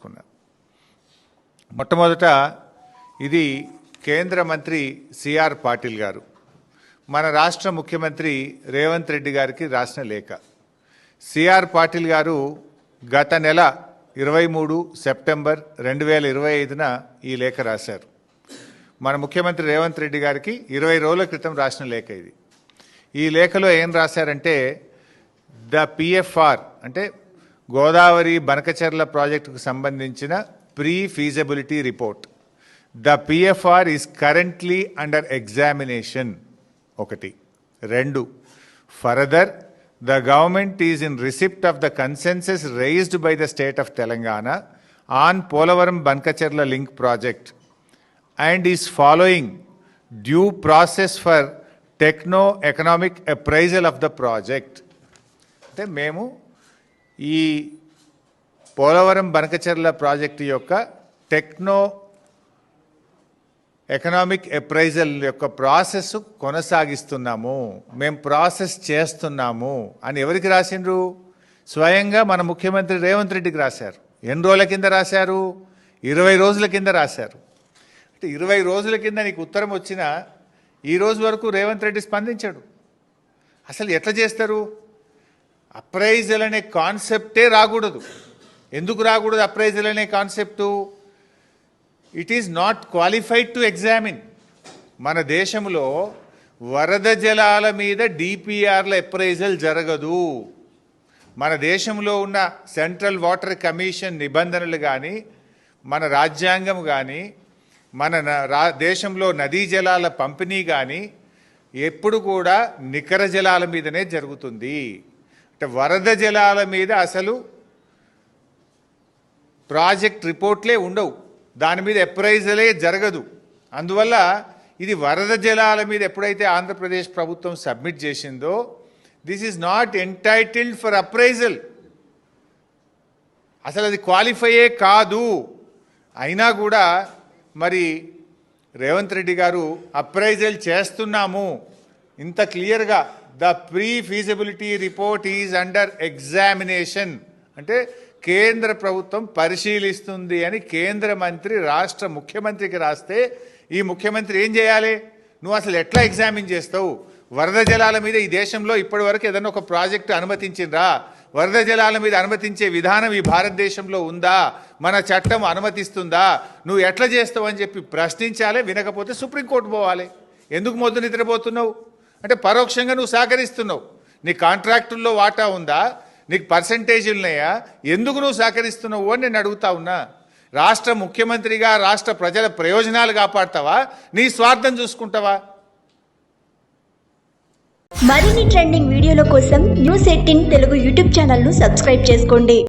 చెప్పదలుచుకున్నా మొట్టమొదట ఇది కేంద్ర మంత్రి సిఆర్ పాటిల్ గారు. మన రాష్ట్ర ముఖ్యమంత్రి రేవంత్ రెడ్డి గారికి రాసిన లేఖ. సిఆర్ పాటిల్ గారు గత నెల ఇరవై మూడు సెప్టెంబర్ రెండు వేల ఇరవై ఐదున ఈ లేఖ రాశారు. మన ముఖ్యమంత్రి రేవంత్ రెడ్డి గారికి ఇరవై రోజుల క్రితం రాసిన లేఖ ఇది. ఈ లేఖలో ఏం రాశారంటే ద పిఎఫ్ఆర్ అంటే గోదావరి బనకచెర్ల ప్రాజెక్టుకు సంబంధించిన pre feasibility report the P F R is currently under examination ఒకటి. రెండు. Further the government is in receipt of the concerns raised by the state of Telangana on Polavaram Banakacherla link project and is following due process for techno economic appraisal of the project అంటే మేము ఈ Polavaram Banakacherla project యొక్క techno economic appraisal యొక్క process కొనసాగిస్తున్నాము. మేము process చేస్తున్నాము అని ఎవరికి రాసిండ్రు? స్వయంగా మన ముఖ్యమంత్రి రేవంత్ రెడ్డికి రాశారు. ఎన్ని రోజుల కింద రాశారు? ఇరవై రోజుల కింద రాశారు. అంటే ఇరవై రోజుల కింద నీకు ఉత్తరం వచ్చినా ఈ రోజు వరకు రేవంత్ రెడ్డి స్పందించాడు. అసలు ఎట్లా చేస్తారు? అప్రైజల్ అనే కాన్సెప్టే రాకూడదు. ఎందుకు రాకూడదు అప్రైజల్ అనే concept? It is not qualified to examine మన దేశంలో వరద జలాల మీద డిపిఆర్ల అప్రైజల్ జరగదు. మన దేశంలో ఉన్న సెంట్రల్ వాటర్ కమిషన్ నిబంధనలు కానీ మన రాజ్యాంగం కానీ మన న- రా దేశంలో నదీ జలాల పంపిణీ కానీ ఎప్పుడు కూడా నికర జలాల మీదనే జరుగుతుంది. అంటే వరద జలాల మీద అసలు ప్రాజెక్ట్ రిపోర్ట్లే ఉండవు. దాని మీద ఎప్రైజలే జరగదు. అందువల్ల ఇది వరద జలాల మీద ఎప్పుడైతే ఆంధ్రప్రదేశ్ ప్రభుత్వం సబ్మిట్ చేసిందో this is not entitled for appraisal అసలు అది క్వాలిఫైయే కాదు. అయినా కూడా మరి రేవంత్ రెడ్డి గారు అప్రైజల్ చేస్తున్నాము. ఇంత క్లియర్గా the pre feasibility report is under examination. అంటే కేంద్ర ప్రభుత్వం పరిశీలిస్తుంది అని కేంద్ర మంత్రి రాష్ట్ర ముఖ్యమంత్రికి రాస్తే ఈ ముఖ్యమంత్రి ఏం చేయాలి? నువ్వు అసలు ఎట్లా ఎగ్జామిన్ చేస్తావు? వరద జలాల మీద ఈ దేశంలో ఇప్పటి వరకు ఏదైనా ఒక ప్రాజెక్టు అనుమతించిందా వరద జలాల మీద అనుమతించే విధానం ఈ భారతదేశంలో ఉందా? మన చట్టం అనుమతిస్తుందా? నువ్వు ఎట్లా చేస్తావు అని చెప్పి ప్రశ్నించాలి వినకపోతే సుప్రీంకోర్టు పోవాలి. ఎందుకు మొద్దు నిద్రపోతున్నావు? అంటే పరోక్షంగా నువ్వు సహకరిస్తున్నావు. నీ కాంట్రాక్టుల్లో వాటా ఉందా? నీకు పర్సంటేజ్ ఉన్నాయా ఎందుకు నువ్వు సహకరిస్తున్నావు అని నేను అడుగుతా ఉన్నా. రాష్ట్ర ముఖ్యమంత్రిగా రాష్ట్ర ప్రజల ప్రయోజనాలు కాపాడతావా? నీ స్వార్థం చూసుకుంటావా? మరిన్ని ట్రెండింగ్ వీడియోల కోసం న్యూస్ ఎయిటీన్ తెలుగు యూట్యూబ్ ఛానల్ను సబ్స్క్రైబ్ చేసుకోండి.